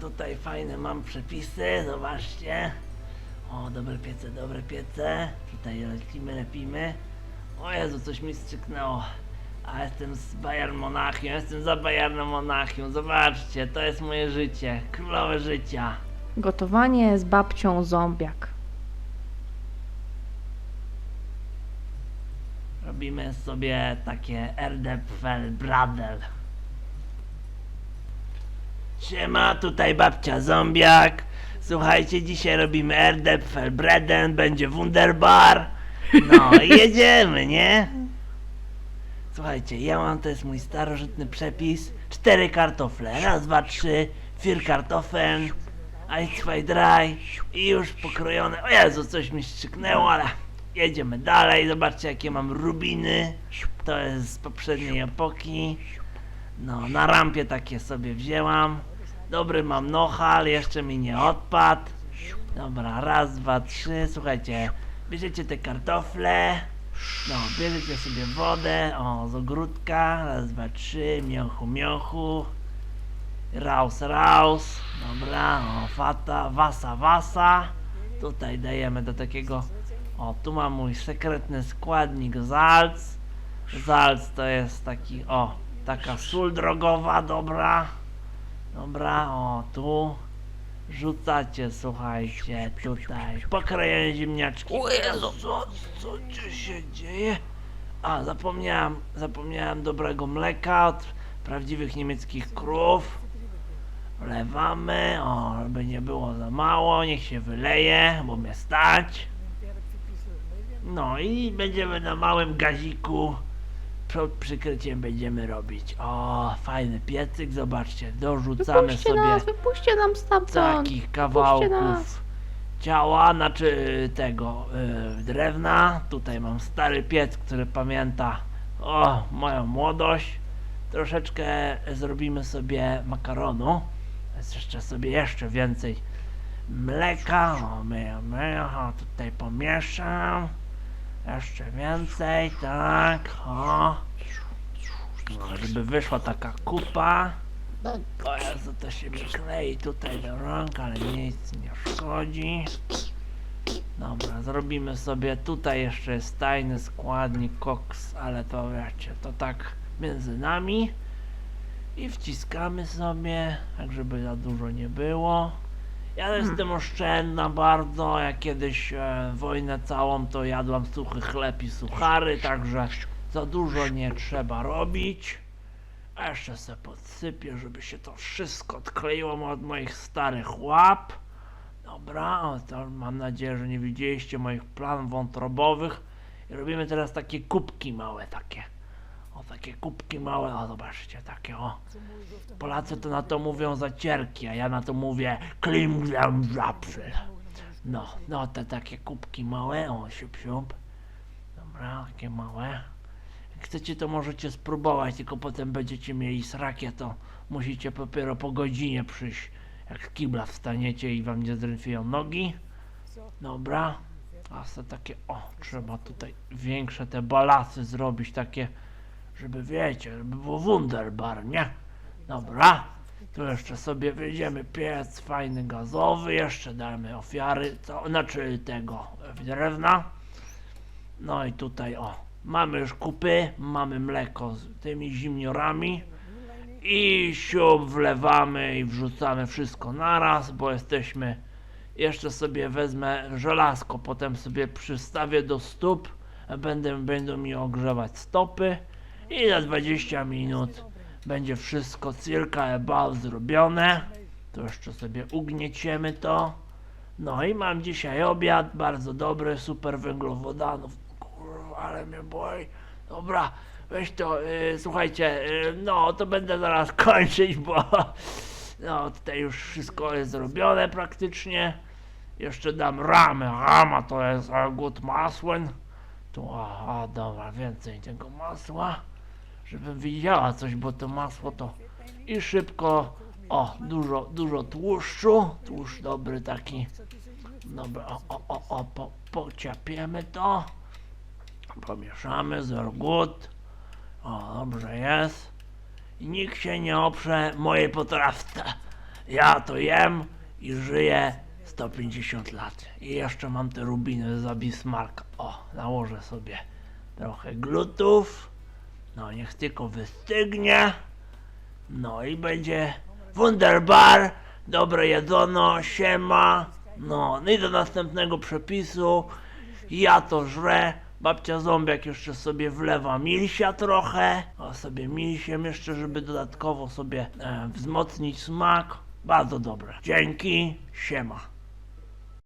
tutaj fajne mam przepisy, zobaczcie. O, dobre piece, dobre piece. Tutaj lecimy, lepimy. O Jezu, coś mi strzyknęło. A jestem z Bayern Monachium, jestem za Bayernem Monachium. Zobaczcie, to jest moje życie, królowe życia. Gotowanie z babcią zombiak. Robimy sobie takie Erdepfel Bradel. Siema, tutaj babcia zombiak. Słuchajcie, dzisiaj robimy Erdepfel Braden, będzie Wunderbar. No, jedziemy, nie? Słuchajcie, ja mam, to jest mój starożytny przepis. Cztery kartofle, raz, dwa, trzy, vier kartofel, eins, zwei, drei i już pokrojone. O Jezu, coś mi strzyknęło, ale jedziemy dalej. Zobaczcie, jakie mam rubiny. To jest z poprzedniej epoki. No, na rampie takie sobie wzięłam. Dobry mam nohal, jeszcze mi nie odpadł. Dobra, raz, dwa, trzy. Słuchajcie, bierzecie te kartofle. No, bierzecie sobie wodę, o, z ogródka. Raz, dwa, trzy, miochu, miochu. Raus, raus. Dobra, o, fata, wasa, wasa. Tutaj dajemy do takiego. O, tu mam mój sekretny składnik Zalc. Zalc to jest taki, o, taka sól drogowa, dobra. Dobra, o, tu. Rzucacie, słuchajcie, tutaj. Pokrojone ziemniaczki. O Jezu, co, co tu się dzieje? A, zapomniałem, zapomniałem dobrego mleka od prawdziwych niemieckich krów. Wlewamy, o, żeby nie było za mało, niech się wyleje, bo mnie stać. No i będziemy na małym gaziku przykryciem będziemy robić. O, fajny piecyk, zobaczcie, dorzucamy Wypuśćcie sobie nas, wypuśćcie nam stamtąd. takich kawałków ciała, znaczy tego y, drewna. Tutaj mam stary piec, który pamięta o moją młodość. Troszeczkę zrobimy sobie makaronu. Jest jeszcze sobie jeszcze więcej mleka. O, myję, myję, o, tutaj pomieszam. Jeszcze więcej, tak, o. No, żeby wyszła taka kupa. O Jezu, to się mi klei tutaj do rąk, ale nic nie szkodzi. Dobra, zrobimy sobie, tutaj jeszcze jest tajny składnik koks, ale to wiecie, to tak między nami. I wciskamy sobie, tak żeby za dużo nie było. Ja jestem oszczędna bardzo, jak kiedyś e, wojnę całą to jadłam suchy chleb i suchary, także za dużo nie trzeba robić. A jeszcze se podsypię, żeby się to wszystko odkleiło od moich starych łap. Dobra, o, to mam nadzieję, że nie widzieliście moich planów wątrobowych. I robimy teraz takie kubki małe, takie. O, takie kubki małe, o zobaczcie, takie o. Polacy to na to mówią zacierki, a ja na to mówię klimglamżapsel. No, no te takie kubki małe, o, siup, siup. Dobra, takie małe. Jak chcecie, to możecie spróbować, tylko potem będziecie mieli srakie, to musicie dopiero po godzinie przyjść. Jak z kibla wstaniecie i wam nie zdrętwieją nogi. Dobra. A se takie, o, trzeba tutaj większe te balasy zrobić, takie, żeby wiecie, żeby było wunderbar, nie? Dobra. Tu jeszcze sobie wyjdziemy piec fajny gazowy, jeszcze damy ofiary, to znaczy tego drewna. No i tutaj o, mamy już kupy, mamy mleko z tymi zimniorami i siup wlewamy i wrzucamy wszystko naraz, bo jesteśmy, jeszcze sobie wezmę żelazko, potem sobie przystawię do stóp, będę, będą mi ogrzewać stopy i za 20 minut będzie wszystko circa about zrobione. To jeszcze sobie ugnieciemy to. No i mam dzisiaj obiad, bardzo dobry, super węglowodanów. Kurwa, ale mnie boi. Dobra, weź to, y, słuchajcie, y, no to będę zaraz kończyć, bo no tutaj już wszystko jest zrobione praktycznie. Jeszcze dam ramę, rama to jest good masłem. Tu, a, a dobra, więcej tego masła, żebym widziała coś, bo to masło to i szybko, o, dużo, dużo tłuszczu, tłuszcz dobry taki. Dobra, o, o, o, o po, pociapiemy to. Pomieszamy, zorgut. O, dobrze jest. Nikt się nie oprze mojej potrawce. Ja to jem i żyję 150 lat. I jeszcze mam te rubiny za Bismarcka. O, nałożę sobie trochę glutów. No, niech tylko wystygnie. No i będzie wunderbar, dobre jedzono, siema. No, no i do następnego przepisu. Ja to żrę. Babcia Zombiak jeszcze sobie wlewa milsia trochę. O sobie milsiem jeszcze, żeby dodatkowo sobie e, wzmocnić smak. Bardzo dobre. Dzięki, siema.